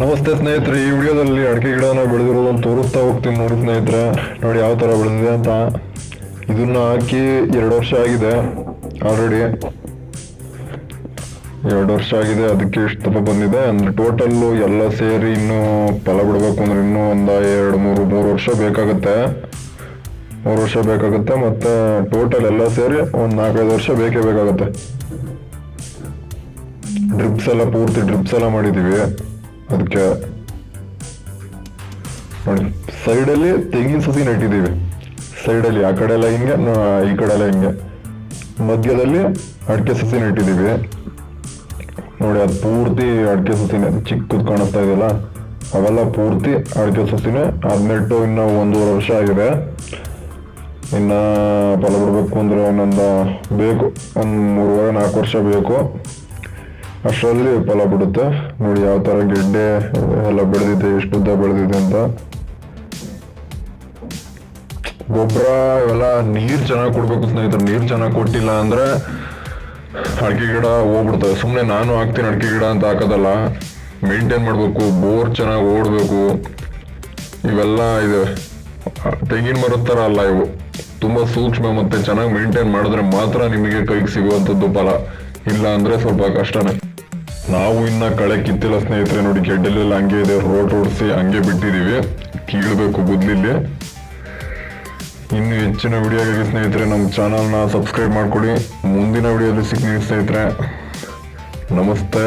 ನಮಸ್ತೆ ಸ್ನೇಹಿತರೆ, ಈ ವಿಡಿಯೋದಲ್ಲಿ ಅಡಿಕೆ ಗಿಡನ ಬೆಳೆದಿರೋದನ್ನು ತೋರಿಸ್ತಾ ಹೋಗ್ತೀನಿ ನೋಡಿ ಸ್ನೇಹಿತರೆ. ನೋಡಿ ಯಾವ ಥರ ಬೆಳೆದಿದೆ ಅಂತ. ಇದನ್ನ ಹಾಕಿ ಎರಡು ವರ್ಷ ಆಗಿದೆ ಆಲ್ರೆಡಿ ಎರಡು ವರ್ಷ ಆಗಿದೆ, ಅದಕ್ಕೆ ಇಷ್ಟು ದಪ್ಪ ಬಂದಿದೆ. ಅಂದರೆ ಟೋಟಲ್ಲು ಎಲ್ಲ ಸೇರಿ ಇನ್ನೂ ಫಲ ಬಿಡಬೇಕು ಅಂದ್ರೆ ಇನ್ನೂ ಒಂದು ಎರಡು, ಮೂರು ಮೂರು ವರ್ಷ ಬೇಕಾಗುತ್ತೆ. ಮೂರು ವರ್ಷ ಬೇಕಾಗುತ್ತೆ ಮತ್ತೆ ಟೋಟಲ್ ಎಲ್ಲ ಸೇರಿ ಒಂದು ನಾಲ್ಕೈದು ವರ್ಷ ಬೇಕೇ ಬೇಕಾಗುತ್ತೆ. ಡ್ರಿಪ್ಸ್ ಎಲ್ಲ ಪೂರ್ತಿ ಡ್ರಿಪ್ಸ್ ಎಲ್ಲ ಮಾಡಿದೀವಿ ಅದಕ್ಕೆ ನೋಡಿ ಸೈಡಲ್ಲಿ ತೆಂಗಿನ ಸಸಿ ನೆಟ್ಟಿದ್ದೀವಿ. ಸೈಡಲ್ಲಿ, ಆ ಕಡೆ ಎಲ್ಲ ಹಿಂಗೆ ಈ ಕಡೆ ಎಲ್ಲ ಹಿಂಗೆ. ಮಧ್ಯದಲ್ಲಿ ಅಡಿಕೆ ಸಸಿ ನೆಟ್ಟಿದ್ದೀವಿ. ನೋಡಿ, ಅದು ಪೂರ್ತಿ ಅಡಿಕೆ ಸಸಿನೇ ಚಿಕ್ಕದು ಕಾಣಿಸ್ತಾ ಇದೆಯಲ್ಲ, ಅವೆಲ್ಲ ಪೂರ್ತಿ ಅಡಿಕೆ ಸಸಿನೇ ಅದು ನೆಟ್ಟು ಇನ್ನು ಒಂದೂವರೆ ವರ್ಷ ಆಗಿದೆ. ಇನ್ನು ಫಲ ಬಿಡಬೇಕು ಅಂದರೆ ಒಂದೊಂದು ಬೇಕು, ಒಂದು ಮೂರುವರೆ, ನಾಲ್ಕು ವರ್ಷ ಬೇಕು. ಅಷ್ಟರಲ್ಲಿ ಫಲ ಬಿಡುತ್ತೆ. ನೋಡಿ ಯಾವ ಥರ ಗೆಡ್ಡೆ, ಎಲ್ಲ ಬೆಳೆದಿದೆ, ಎಷ್ಟು ಉದ್ದ ಬೆಳೆದಿದೆ ಅಂತ. ಗೊಬ್ಬರ ಇವೆಲ್ಲ ನೀರು ಚೆನ್ನಾಗಿ ಕೊಡ್ಬೇಕು ಸ್ನೇಹಿತರೆ. ನೀರು ಚೆನ್ನಾಗಿ ಕೊಟ್ಟಿಲ್ಲ ಅಂದ್ರೆ ಅಡಿಕೆ ಗಿಡ ಹೋಗ್ಬಿಡ್ತವೆ. ಸುಮ್ಮನೆ ನಾನು ಹಾಕ್ತೀನಿ ಅಡಿಕೆ ಗಿಡ ಅಂತ ಹಾಕೋದಲ್ಲ. ಮೇಂಟೈನ್ ಮಾಡಬೇಕು, ಬೋರ್ ಚೆನ್ನಾಗಿ ಓಡಬೇಕು. ಇವೆಲ್ಲ ಇದೆ. ತೆಂಗಿನ ಮರದ ಥರ ಅಲ್ಲ ಇವು. ತುಂಬ ಸೂಕ್ಷ್ಮ ಮತ್ತೆ ಚೆನ್ನಾಗಿ ಮೇಂಟೈನ್ ಮಾಡಿದ್ರೆ ಮಾತ್ರ ನಿಮಗೆ ಕೈಗೆ ಸಿಗುವಂಥದ್ದು ಫಲ. ಇಲ್ಲ ಅಂದ್ರೆ ಸ್ವಲ್ಪ ಕಷ್ಟನೇ. ನಾವು ಇನ್ನ ಕಳೆ ಕಿತ್ತಿಲ್ಲ ಸ್ನೇಹಿತರೆ ನೋಡಿ, ಗೆಡ್ಡೆಲೆಲ್ಲ ಹಂಗೆ ಇದೆ, ರೋಡ್ ಓಡಿಸಿ ಹಂಗೆ ಬಿಟ್ಟಿದೀವಿ ಕೀಳಬೇಕು ಗುದ್ಲಿಲ್ಲಿ. ಇನ್ನು ಹೆಚ್ಚಿನ ವಿಡಿಯೋಗಾಗಿ ಸ್ನೇಹಿತರೆ, ನಮ್ಮ ಚಾನಲ್ನ ಸಬ್ಸ್ಕ್ರೈಬ್ ಮಾಡ್ಕೊಡಿ. ಮುಂದಿನ ವಿಡಿಯೋದಲ್ಲಿ ಸಿಗ್ತೀನಿ ಸ್ನೇಹಿತರೆ. ನಮಸ್ತೆ.